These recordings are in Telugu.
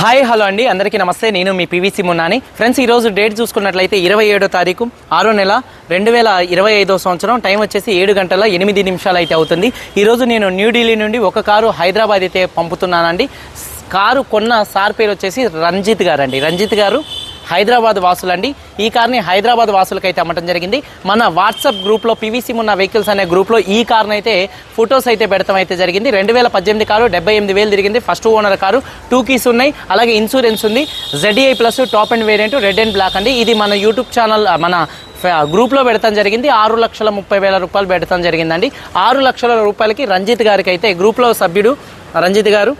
హాయ్ హలో అండి. అందరికీ నమస్తే. నేను మీ పీవీసీ మున్నాని. ఫ్రెండ్స్ ఈరోజు డేట్ చూసుకున్నట్లయితే ఇరవై ఏడో తారీఖు ఆరో నెల రెండు వేల ఇరవై ఐదో సంవత్సరం. టైం వచ్చేసి ఏడు గంటల ఎనిమిది నిమిషాలు అయితే అవుతుంది ఈరోజు నేను న్యూఢిల్లీ నుండి ఒక కారు హైదరాబాద్ అయితే పంపుతున్నానండి. కారు కొన్న సార్ పేరు వచ్చేసి రంజిత్ గారు అండి రంజిత్ గారు హైదరాబాద్ వాసులండి. ఈ కార్ని హైదరాబాద్ వాసులకైతే అయితే అమ్మటం జరిగింది. మన వాట్సాప్ గ్రూప్లో పీవీసీ ఉన్న వెహికల్స్ అనే గ్రూప్లో ఈ కార్ని అయితే ఫొటోస్ అయితే పెడతాం అయితే జరిగింది. రెండు వేల పద్దెనిమిది కారు డెబ్బై ఎనిమిది వేలు తిరిగింది. First owner car two keys ఉన్నాయి. అలాగే ఇన్సూరెన్స్ ఉంది. ZEI plus top and variant red and black అండి. ఇది మన యూట్యూబ్ ఛానల్ మన గ్రూప్లో పెడతాం జరిగింది. ఆరు లక్షల ముప్పై వేల రూపాయలు పెడతాం జరిగిందండి. ఆరు లక్షల రూపాయలకి రంజిత్ గారికి అయితే గ్రూప్లో సభ్యుడు రంజిత్ గారు.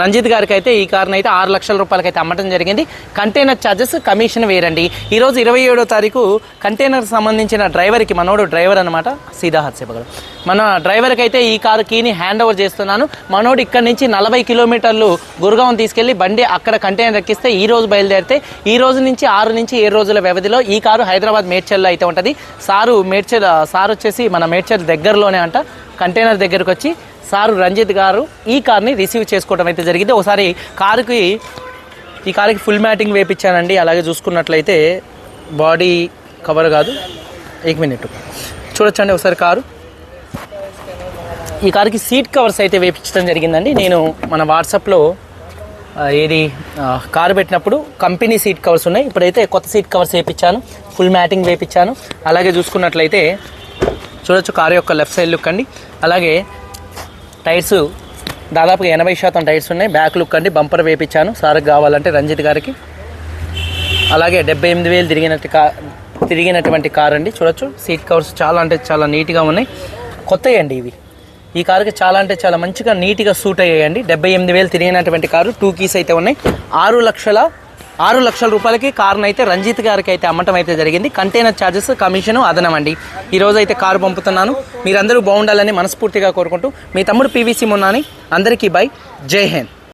రంజిత్ గారికి అయితే ఈ కార్ని అయితే ఆరు లక్షల రూపాయలకి అయితే అమ్మటం జరిగింది. కంటైనర్ ఛార్జెస్ కమిషన్ వేరండి. ఈరోజు ఇరవై ఏడో తారీఖు కంటైనర్ సంబంధించిన డ్రైవర్కి మనోడు డ్రైవర్ అనమాట సీదా హర్సేపగడు మన డ్రైవర్కి అయితే ఈ కారు కీని హ్యాండ్ ఓవర్ చేస్తున్నాను. మనోడు ఇక్కడ నుంచి నలభై కిలోమీటర్లు గురుగావం తీసుకెళ్ళి బండి అక్కడ కంటైనర్ ఎక్కిస్తే ఈ రోజు బయలుదేరితే ఈ రోజు నుంచి ఆరు నుంచి ఏడు రోజుల వ్యవధిలో ఈ కారు హైదరాబాద్ మేడ్చల్లో అయితే ఉంటుంది. సారు మేడ్చల్ సార్ వచ్చేసి మన మేడ్చల్ దగ్గరలోనే అంట. కంటైనర్ దగ్గరకు వచ్చి సారు రంజిత్ గారు ఈ కార్ని రిసీవ్ చేసుకోవడం అయితే జరిగింది. ఒకసారి కారుకి ఈ కారుకి ఫుల్ మ్యాటింగ్ వేపించానండి అలాగే చూసుకున్నట్లయితే బాడీ కవర్ కాదు. ఏక్ మినిట్. చూడొచ్చండి ఒకసారి కారు. ఈ కారుకి సీట్ కవర్స్ అయితే వేపించడం జరిగిందండి. నేను మన వాట్సాప్లో ఏది కారు పెట్టినప్పుడు కంపెనీ సీట్ కవర్స్ ఉన్నాయి. ఇప్పుడైతే కొత్త సీట్ కవర్స్ వేపించాను ఫుల్ మ్యాటింగ్ వేపించాను అలాగే చూసుకున్నట్లయితే చూడొచ్చు కారు యొక్క లెఫ్ట్ సైడ్ లుక్ అండి. అలాగే టైర్స్ దాదాపుగా ఎనభై శాతం టైర్స్ ఉన్నాయి. బ్యాక్ లుక్ అండి బంపర్ వేపించాను సార్కి కావాలంటే రంజిత్ గారికి. అలాగే డెబ్బై ఎనిమిది వేలు తిరిగినట్టు కా తిరిగినటువంటి కార్ అండి. చూడొచ్చు సీట్ కవర్స్ చాలా అంటే చాలా నీట్గా ఉన్నాయి. కొత్తవి అండి ఇవి. ఈ కారుకి చాలా అంటే చాలా మంచిగా నీట్గా సూట్ అయ్యాయండి. డెబ్బై ఎనిమిది వేలు తిరిగినటువంటి కారు టూ కీస్ అయితే ఉన్నాయి. ఆరు లక్షల ఆరు లక్షల రూపాయలకి కారును అయితే రంజిత్ గారికి అయితే అమ్మటం అయితే జరిగింది. కంటైనర్ ఛార్జెస్ కమిషన్ అదనం అండి ఈరోజు అయితే కారు పంపుతున్నాను. మీరందరూ బాగుండాలని మనస్ఫూర్తిగా కోరుకుంటూ మీ తమ్ముడు పీవీసీ మున్నాని అందరికీ బై. జై హింద్.